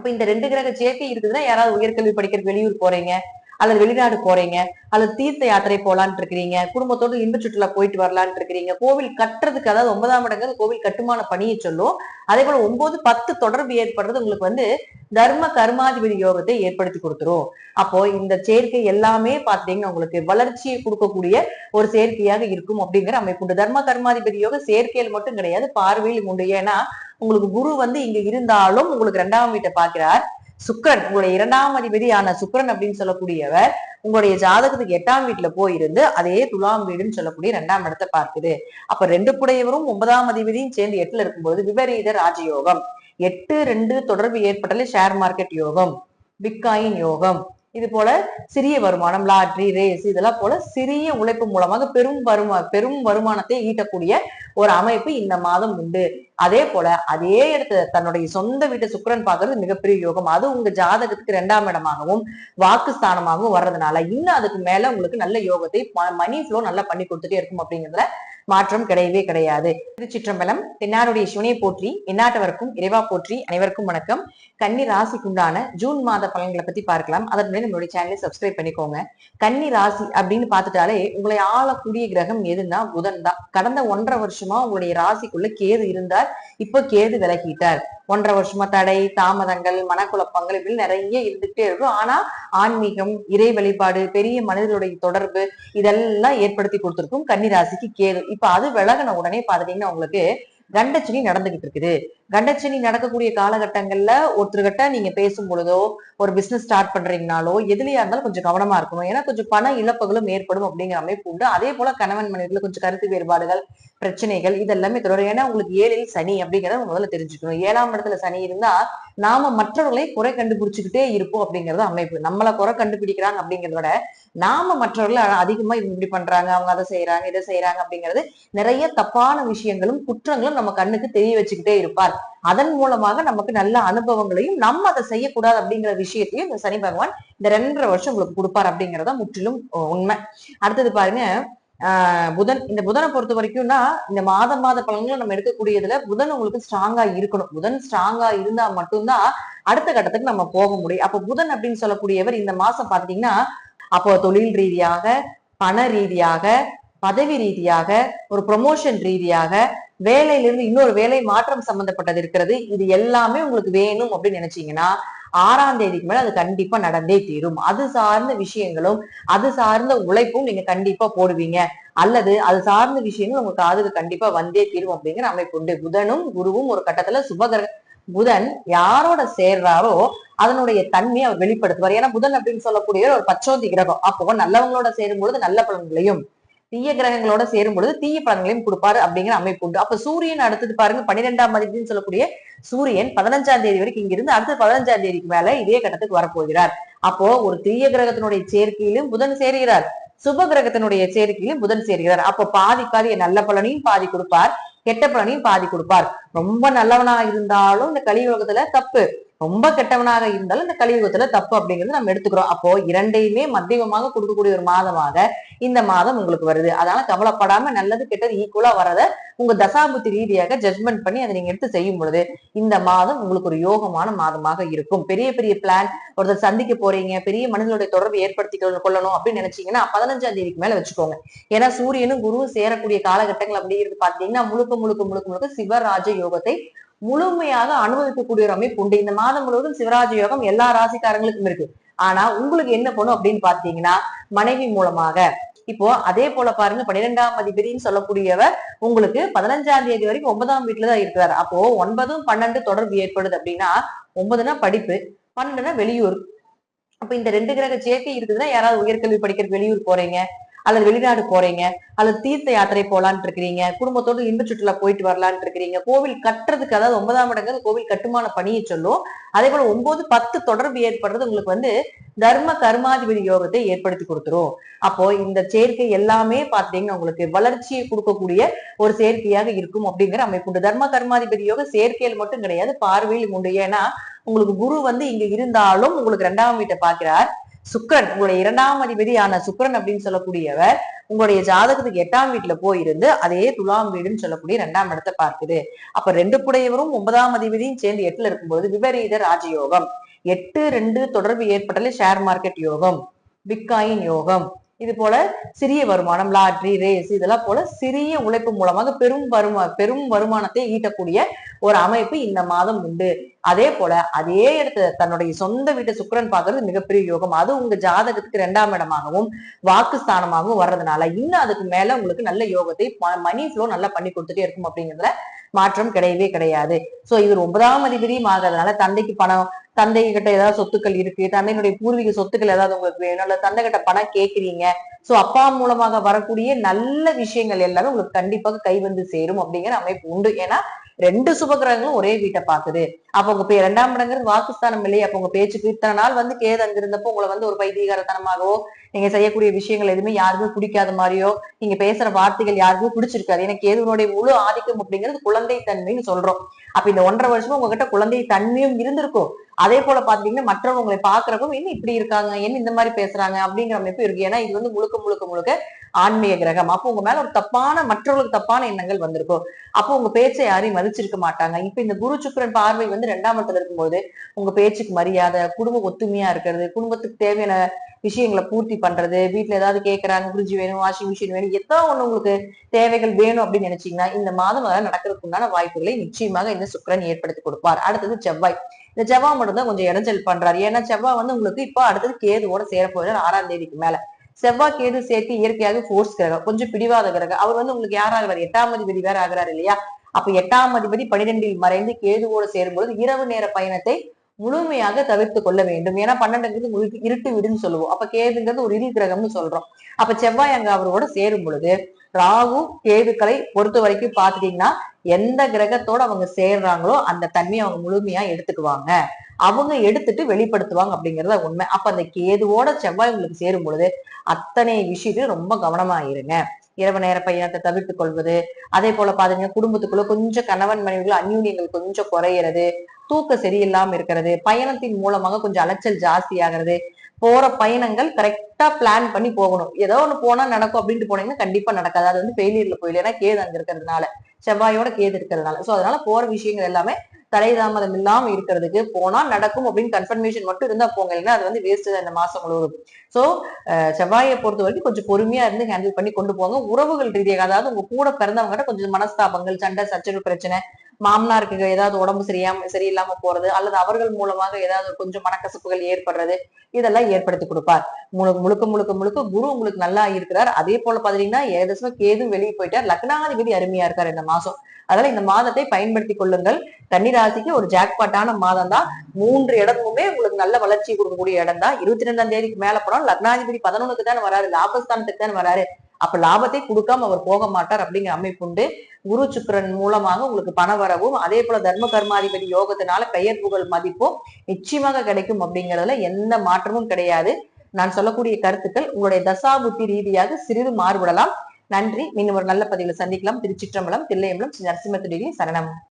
அப்ப இந்த ரெண்டு கிரக சேர்க்கை இருக்குதுன்னா யாராவது உயர்கல்வி படிக்கிற வெளியூர் போறீங்க? அல்லது வெளிநாடு போறீங்க அல்லது தீர்த்த யாத்திரை போலான்னு இருக்கிறீங்க குடும்பத்தோடு இன்ப சுற்றுலா போயிட்டு வரலான்னு இருக்கிறீங்க கோவில் கட்டுறதுக்கு அதாவது ஒன்பதாம் இடங்கள் கோவில் கட்டுமான பணியை சொல்லும். அதே போல ஒன்பது பத்து தொடர்பு ஏற்படுறது உங்களுக்கு வந்து தர்ம கர்மாதிபதி யோகத்தை ஏற்படுத்தி கொடுத்துரும். அப்போ இந்த சேர்க்கை எல்லாமே பாத்தீங்கன்னா உங்களுக்கு வளர்ச்சியை கொடுக்கக்கூடிய ஒரு சேர்க்கையாக இருக்கும் அப்படிங்கிற அமைப்பு உண்டு. தர்ம கர்மாதிபதி யோகம் சேர்க்கையில் மட்டும் கிடையாது பார்வையில் உண்டு. ஏன்னா உங்களுக்கு குரு வந்து இங்க இருந்தாலும் உங்களுக்கு ரெண்டாம் வீட்டை பார்க்கிறார். சுக்கரன் உங்களுடைய இரண்டாம் அதிபதியான சுக்கரன் அப்படின்னு சொல்லக்கூடியவர் உங்களுடைய ஜாதகத்துக்கு எட்டாம் வீட்டுல போயிருந்து அதே துலாம் வீடுன்னு சொல்லக்கூடிய ரெண்டாம் இடத்தை பார்க்குது. அப்ப ரெண்டு புடையவரும் ஒன்பதாம் அதிபதியும் சேர்ந்து எட்டுல இருக்கும்போது விபரீத ராஜயோகம். எட்டு ரெண்டு தொடர்பு ஏற்பட்டாலே ஷேர் மார்க்கெட் யோகம் பிட்காயின் யோகம். இது போல சிறிய வருமானம் லாட்ரி ரேஸ் இதெல்லாம் போல சிறிய உழைப்பு மூலமாக பெரும் வருமா பெரும் வருமானத்தை ஈட்டக்கூடிய ஒரு அமைப்பு இந்த மாதம் உண்டு. அதே போல அதே இடத்துல தன்னுடைய சொந்த வீட்டை சுக்கரன் பார்க்கறது மிகப்பெரிய யோகம். அது உங்க ஜாதகத்துக்கு ரெண்டாம் இடமாகவும் வாக்கு ஸ்தானமாகவும் வர்றதுனால இன்னும் அதுக்கு மேல உங்களுக்கு நல்ல யோகத்தை மணி ஃப்ளோ நல்லா பண்ணி கொடுத்துட்டே இருக்கும் அப்படிங்கிறதுல மாற்றம் கிடையவே கிடையாது. திருச்சிற்றம்பலம் தென்னாருடைய சிவனை போற்றி எந்நாட்டவருக்கும் இறைவா போற்றி அனைவருக்கும் வணக்கம். கன்னி ராசிக்குண்டான ஜூன் மாத பலன்களை பத்தி பார்க்கலாம். அதற்கு முன்னாடி நம்மளுடைய சேனலை சப்ஸ்கிரைப் பண்ணிக்கோங்க. கன்னி ராசி அப்படின்னு பார்த்துட்டாலே உங்களை ஆளக்கூடிய கிரகம் எதுன்னா புதன் தான். கடந்த ஒன்றரை வருஷமா உங்களுடைய ராசிக்குள்ள கேது இருந்தார். இப்போ கேது விலகிட்டார். ஒன்றரை வருஷமா தடை தாமதங்கள் மனக்குழப்பங்கள் இப்படி நிறைய இருந்துகிட்டே இருக்கும். ஆனா ஆன்மீகம் இறை வழிபாடு பெரிய மனிதர்களுடைய தொடர்பு இதெல்லாம் ஏற்படுத்தி கொடுத்துருக்கும் கன்னிராசிக்கு கேது. இப்ப அது விலகின உடனே பாத்துட்டீங்கன்னா உங்களுக்கு கண்டச்சனி நடந்துகிட்டு இருக்குது. கண்டச்சனி நடக்கக்கூடிய காலகட்டங்கள்ல ஒருத்தர்கிட்ட நீங்க பேசும் பொழுதோ ஒரு பிசினஸ் ஸ்டார்ட் பண்றீங்கனாலோ எதுலயா இருந்தாலும் கொஞ்சம் கவனமா இருக்கணும். ஏன்னா கொஞ்சம் பண இழப்புகளும் ஏற்படும் அப்படிங்கிற அமைப்பு உண்டு அதே போல கணவன் மனைவிகள் கொஞ்சம் கருத்து வேறுபாடுகள் பிரச்சனைகள் இதெல்லாமே தொடரும். ஏன்னா உங்களுக்கு ஏழில் சனி அப்படிங்கறத முதல்ல தெரிஞ்சுக்கணும். ஏழாம் இடத்துல சனி இருந்தா நாம மற்றவர்களை குறை கண்டுபிடிச்சுக்கிட்டே இருப்போம் அப்படிங்கறது அமைப்பு. நம்மளை குறை கண்டுபிடிக்கிறாங்க அப்படிங்கிறத விட நாம மற்றவர்களை அதிகமா இவங்க இப்படி பண்றாங்க அவங்க அதை செய்யறாங்க இதை செய்யறாங்க அப்படிங்கிறது நிறைய தப்பான விஷயங்களும் குற்றங்களும் நம்ம கண்ணுக்கு தெரிய வச்சுக்கிட்டே இருப்பார். அதன் மூலமாக நமக்கு நல்ல அனுபவங்களையும் நம்ம அதை செய்யக்கூடாது அப்படிங்கிற விஷயத்தையும் இந்த சனி பகவான் இந்த ரெண்டரை வருஷம் உங்களுக்கு கொடுப்பார் அப்படிங்கறத முற்றிலும் உண்மை. அடுத்தது பாருங்க புதன் இந்த புதனை பொறுத்த வரைக்கும்னா இந்த மாத மாத பலன்களை நம்ம எடுக்கக்கூடியதுல புதன் உங்களுக்கு ஸ்ட்ராங்கா இருக்கணும். புதன் ஸ்ட்ராங்கா இருந்தா மட்டும்தான் அடுத்த கட்டத்துக்கு நம்ம போக முடியும். அப்ப புதன் அப்படின்னு சொல்லக்கூடியவர் இந்த மாசம் பாத்தீங்கன்னா அப்போ தொழில் ரீதியாக பண ரீதியாக பதவி ரீதியாக ஒரு ப்ரொமோஷன் ரீதியாக வேலையிலிருந்து இன்னொரு வேலை மாற்றம் சம்பந்தப்பட்டது இருக்கிறது. இது எல்லாமே உங்களுக்கு வேணும் அப்படின்னு நினைச்சீங்கன்னா ஆறாம் தேதிக்கு மேல அது கண்டிப்பா நடந்தே தீரும். அது சார்ந்த விஷயங்களும் அது சார்ந்த உழைப்பும் நீங்க கண்டிப்பா போடுவீங்க. அல்லது அது சார்ந்த விஷயங்கள் உங்க காதுக்கு கண்டிப்பா வந்தே தீரும் அப்படிங்கிற அமைப்பு உண்டு. புதனும் குருவும் ஒரு கட்டத்துல சுபகர புதன் யாரோட சேர்றாரோ அதனுடைய தன்மையை அவர் வெளிப்படுத்துவார். ஏன்னா புதன் அப்படின்னு சொல்லக்கூடிய ஒரு பச்சோந்தி கிரகம். அப்போ நல்லவங்களோட சேரும் பொழுது நல்ல பலன்களையும் தீய கிரகங்களோட சேரும் பொழுது தீய பலன்களையும் கொடுப்பாரு அப்படிங்கிற அமைப்பு உண்டு. அப்ப சூரியன் அடுத்தது பாருங்க பன்னிரெண்டாம் மதிப்புன்னு சொல்லக்கூடிய சூரியன் பதினஞ்சாம் தேதி வரைக்கும் இங்க இருந்து அடுத்து பதினஞ்சாம் தேதிக்கு மேல இதே கட்டத்துக்கு வரப்போகிறார். அப்போ ஒரு தீய கிரகத்தினுடைய சேர்க்கையிலும் புதன் சேர்கிறார். சுப கிரகத்தினுடைய சேர்க்கையிலும் புதன் சேர்கிறார். அப்போ பாதி பாதி நல்ல பலனையும் பாதி கொடுப்பார் கெட்ட பலனையும் பாதி கொடுப்பார். ரொம்ப நல்லவனா இருந்தாலும் இந்த கலியுலகத்துல தப்பு. ரொம்ப கெட்டவனாக இருந்தாலும் இந்த கலியுகத்துல தப்பு அப்படிங்கறது நம்ம எடுத்துக்கிறோம். அப்போ இரண்டையுமே மத்தியமமாக கொடுக்கக்கூடிய ஒரு மாதமாக இந்த மாதம் உங்களுக்கு வருது. அதனால கவலைப்படாம நல்லது கெட்டது ஈக்குவலா வரத உங்க தசாபுத்தி ரீதியாக ஜட்மெண்ட் பண்ணி அதை நீங்க எடுத்து செய்யும் பொழுது இந்த மாதம் உங்களுக்கு ஒரு யோகமான மாதமாக இருக்கும். பெரிய பெரிய பிளான் ஒருத்தர் சந்திக்க போறீங்க. பெரிய மனிதனுடைய தொடர்பு ஏற்படுத்தி கொள்ளணும் அப்படின்னு நினைச்சீங்கன்னா பதினஞ்சாம் தேதிக்கு மேல வச்சுக்கோங்க. ஏன்னா சூரியனும் குருவும் சேரக்கூடிய காலகட்டங்கள் அப்படிங்கிறது பாத்தீங்கன்னா முழுக்க முழுக்க முழுக்க முழுக்க சிவராஜ யோகத்தை முழுமையாக அனுபவிக்கக்கூடிய ஒரு அமைப்பு உண்டு. இந்த மாதம் முழுவதும் சிவராஜ யோகம் எல்லா ராசிக்காரங்களுக்கும் இருக்கு. ஆனா உங்களுக்கு என்ன பண்ணும் அப்படின்னு பாத்தீங்கன்னா மனைவி மூலமாக. இப்போ அதே போல பாருங்க பன்னிரெண்டாம் அதிபதினு சொல்லக்கூடியவர் உங்களுக்கு பதினஞ்சாம் தேதி வரைக்கும் ஒன்பதாம் வீட்டுலதான் இருக்கிறார். அப்போ ஒன்பதும் பன்னெண்டு தொடர்பு ஏற்படுது அப்படின்னா ஒன்பதுனா படிப்பு பன்னெண்டுனா வெளியூர். அப்ப இந்த ரெண்டு கிரக சேர்க்கை இருக்குதுன்னா யாராவது உயர்கல்வி படிக்கிற வெளியூர் போறீங்க. அல்லது வெளிநாடு போறீங்க அல்லது தீர்த்த யாத்திரை போலான்னு இருக்கிறீங்க குடும்பத்தோடு இன்ப சுற்றுலா போயிட்டு வரலான் இருக்கிறீங்க கோவில் கட்டுறதுக்கு அதாவது ஒன்பதாம் இடங்கிறது கோவில் கட்டுமான பணியை சொல்லும். அதே போல ஒன்பது பத்து தொடர்பு ஏற்படுறது உங்களுக்கு வந்து தர்ம கர்மாதிபதி யோகத்தை ஏற்படுத்தி கொடுத்துரும். அப்போ இந்த சேர்க்கை எல்லாமே பாத்தீங்கன்னா உங்களுக்கு வளர்ச்சியை கொடுக்கக்கூடிய ஒரு சேர்க்கையாக இருக்கும் அப்படிங்கிற அமைப்பு உண்டு. தர்ம கர்மாதிபதி யோகம் சேர்க்கையில் மட்டும் கிடையாது பார்வையில் உண்டு. ஏன்னா உங்களுக்கு குரு வந்து இங்க இருந்தாலும் உங்களுக்கு ரெண்டாம் வீட்டை பார்க்கிறார். சுக்கரன் உங்களுடைய இரண்டாம் அதிபதியான சுக்கரன் அப்படின்னு சொல்லக்கூடியவர் உங்களுடைய ஜாதகத்துக்கு எட்டாம் வீட்டுல போயிருந்து அதே துலாம் வீடுன்னு சொல்லக்கூடிய இரண்டாம் இடத்தை பார்க்குது. அப்ப ரெண்டு புடையவரும் ஒன்பதாம் அதிபதியும் சேர்ந்து எட்டுல இருக்கும்போது விபரீத ராஜயோகம். எட்டு ரெண்டு தொடர்பு ஏற்பட்டாலே ஷேர் மார்க்கெட் யோகம். பிட்காயின் யோகம். இது போல சிறிய வருமானம் லாட்ரி ரேஸ் இதெல்லாம் போல சிறிய உழைப்பு மூலமாக பெரும் வருமா பெரும் வருமானத்தை ஈட்டக்கூடிய ஒரு அமைப்பு இந்த மாதம் உண்டு. அதே போல அதே இடத்துல தன்னுடைய சொந்த வீட்டை சுக்கரன் பார்க்கறது மிகப்பெரிய யோகம். அது உங்க ஜாதகத்துக்கு ரெண்டாம் இடமாகவும் வாக்குஸ்தானமாகவும் வர்றதுனால இன்னும் அதுக்கு மேல உங்களுக்கு நல்ல யோகத்தை மணி ஃப்ளோ நல்லா பண்ணி கொடுத்துட்டே இருக்கும் அப்படிங்கிறதுல மாற்றம் கிடையவே கிடையாது. சோ இவர் ஒன்பதாம் அதிபதியும் ஆகிறதுனால தந்தைக்கு பணம் தந்தை கிட்ட ஏதாவது சொத்துக்கள் இருக்கு தந்தையினுடைய பூர்வீக சொத்துக்கள் ஏதாவது உங்களுக்கு வேணும் இல்ல தந்தை கிட்ட பணம் கேக்குறீங்க சோ அப்பா மூலமாக வரக்கூடிய நல்ல விஷயங்கள் எல்லாமே உங்களுக்கு கண்டிப்பாக கை வந்து சேரும் அப்படிங்கிற அமைப்பு உண்டு. ஏன்னா ரெண்டு சுபகிரகங்களும் ஒரே வீட்டை பாக்குது அப்ப உங்க இரண்டாம் இடங்கிறது வாக்குஸ்தானம் இல்லையே அப்ப உங்க பேச்சுக்கு இத்தனை நாள் வந்து கேது அங்க இருந்தப்போ உங்களை வந்து ஒரு பைத்தியகாரத்தனமாகவோ நீங்க செய்யக்கூடிய விஷயங்கள் எதுவுமே யாருமே பிடிக்காத மாதிரியோ நீங்க பேசுற வார்த்தைகள் யாருக்குமே பிடிச்சிருக்காது. ஏன்னா கேதுவனுடைய முழு ஆதிக்கம் அப்படிங்கிறது குழந்தை தன்மைன்னு சொல்றோம். அப்ப இந்த ஒன்றரை வருஷமா உங்ககிட்ட குழந்தை தன்மையும் இருந்திருக்கும். அதே போல பாத்தீங்கன்னா மற்றவங்களை உங்களை என்ன இப்படி இருக்காங்க? என்ன இந்த மாதிரி பேசுறாங்க? அப்படிங்கிற அமைப்பு இருக்கு. ஏன்னா இது வந்து முழுக்க முழுக்க முழுக்க ஆன்மீக கிரகம். அப்போ உங்க மேல ஒரு தப்பான மற்றவர்களுக்கு தப்பான எண்ணங்கள் வந்திருக்கும். அப்போ உங்க பேச்சை யாரையும் மதிச்சிருக்க மாட்டாங்க. இப்ப இந்த குரு சுக்கரன் பார்வை வந்து ரெண்டாம் இடத்துல இருக்கும்போது உங்க பேச்சுக்கு மரியாதை குடும்ப ஒத்துமையா இருக்கிறது குடும்பத்துக்கு தேவையான விஷயங்களை பூர்த்தி பண்றது வீட்டுல ஏதாவது கேட்கறாங்க ஃப்ரிட்ஜ் வேணும் வாஷிங் மிஷின் வேணும் எத்தனை ஒண்ணு உங்களுக்கு தேவைகள் வேணும் அப்படின்னு நினைச்சீங்கன்னா இந்த மாதம் அதெல்லாம் வாய்ப்புகளை நிச்சயமாக இந்த சுக்கரன் ஏற்படுத்தி கொடுப்பார். அடுத்தது செவ்வாய். இந்த செவ்வாய் மட்டும் தான் கொஞ்சம் இடைஞ்சல் பண்றாரு. ஏன்னா செவ்வாய் வந்து உங்களுக்கு இப்போ அடுத்தது கேதுவோட சேரப்போகிறார் ஆறாம் தேதிக்கு மேல. செவ்வாய் கேது சேர்த்து இயற்கையாக ஃபோர்ஸ் கிரகம் கொஞ்சம் பிடிவாத கிரகம். அவர் வந்து உங்களுக்கு யார் ஆகிறார்? எட்டாம் அதிபதி வேற ஆகிறார் இல்லையா? அப்ப எட்டாம் அதிபதி பனிரெண்டில் மறைந்து கேதுவோட சேரும்போது இரவு நேர பயணத்தை முழுமையாக தவிர்த்து கொள்ள வேண்டும். ஏன்னா பன்னெண்டுங்கிறது இருட்டு வீடுன்னு சொல்லுவோம். அப்ப கேதுங்கிறது ஒரு இருள் கிரகம்னு சொல்றோம். அப்ப செவ்வாய் அங்க அவரோட சேரும் பொழுது ராகு கேதுக்களை பொறுத்த வரைக்கும் பாத்துட்டீங்கன்னா எந்த கிரகத்தோட அவங்க சேர்றாங்களோ அந்த தன்மையை அவங்க முழுமையா எடுத்துக்குவாங்க. அவங்க எடுத்துட்டு வெளிப்படுத்துவாங்க அப்படிங்கறத உண்மை. அப்ப அந்த கேதுவோட செவ்வாய் உங்களுக்கு சேரும் பொழுது அத்தனை விஷயத்தையும் ரொம்ப கவனமா இருங்க. இரவு நேர பயணத்தை தவிர்த்து கொள்வது அதே போல பாத்தீங்கன்னா குடும்பத்துக்குள்ள கொஞ்சம் கணவன் மனைவிகள் அந்யூன்யங்கள் கொஞ்சம் குறையிறது தூக்க சரியில்லாம இருக்கிறது பயணத்தின் மூலமாக கொஞ்சம் அலைச்சல் ஜாஸ்தி ஆகிறது போற பயணங்கள் கரெக்டா பிளான் பண்ணி போகணும். ஏதோ ஒன்னு போனா நடக்கும் அப்படின்ட்டு போனீங்கன்னா கண்டிப்பா நடக்காது. அது வந்து ஃபெயிலியர்ல போயில ஏன்னா கேது அங்க இருக்கிறதுனால செவ்வாயோட கேது இருக்கிறதுனால. சோ அதனால போற விஷயங்கள் எல்லாமே தலை தாமதம் இல்லாம இருக்கிறதுக்கு போனா நடக்கும் அப்படின்னு கன்ஃபர்மேஷன் மட்டும் இருந்தா போங்க. இல்லைன்னா அது வந்து வேஸ்ட் தான் இந்த மாசம் முழுவதும். சோ செவ்வாயை பொறுத்த வரைக்கும் கொஞ்சம் பொறுமையா இருந்து ஹேண்டில் பண்ணி கொண்டு போங்க. உறவுகள் ரீதியாக அதாவது உங்க கூட பிறந்தவங்க கொஞ்சம் மனஸ்தாபங்கள் சண்டை சச்சரவு பிரச்சனை மாமனாருக்கு ஏதாவது உடம்பு சரியாம சரியில்லாம போறது அல்லது அவர்கள் மூலமாக ஏதாவது கொஞ்சம் மனக்கசப்புகள் ஏற்படுறது இதெல்லாம் ஏற்படுத்தி கொடுப்பார். முழு முழுக்க முழுக்க முழுக்க குரு உங்களுக்கு நல்லா இருக்கிறார். அதே போல பாத்தீங்கன்னா ஏதோ கேதும் வெளியே போயிட்டார். லக்னாதிபதி அருமையா இருக்கார் இந்த மாசம் அதனால இந்த மாதத்தை பயன்படுத்தி கொள்ளுங்கள். கன்னிராசிக்கு ஒரு ஜாக்பாட்டான மாதம் தான். மூன்று இடமுமே உங்களுக்கு நல்ல வளர்ச்சி கொடுக்கக்கூடிய இடம் தான் இருபத்தி ரெண்டாம் தேதிக்கு மேல போனோம் லக்னாதிபதி பதினொன்னுக்கு தான் வராரு. லாபஸ்தானத்துக்கு தானே வராரு. அப்ப லாபத்தை கொடுக்காம அவர் போக மாட்டார் அப்படிங்கிற அமைப்பு உண்டு. குரு சுக்கரன் மூலமாக உங்களுக்கு பண வரவும் அதே போல தர்ம கர்மாதிபதி யோகத்தினால பெயர் புகழ் மதிப்பும் நிச்சயமாக கிடைக்கும் அப்படிங்கறதுல எந்த மாற்றமும் கிடையாது. நான் சொல்லக்கூடிய கருத்துக்கள் உங்களுடைய தசாபுத்தி ரீதியாக சிறிது மாறுபடலாம். நன்றி. மீண்டும் ஒரு நல்ல பதிவில் சந்திக்கலாம். திருச்சிற்றம்பலம் தில்லையம்பலம் நரசிம்மத்துடைய சரணம்.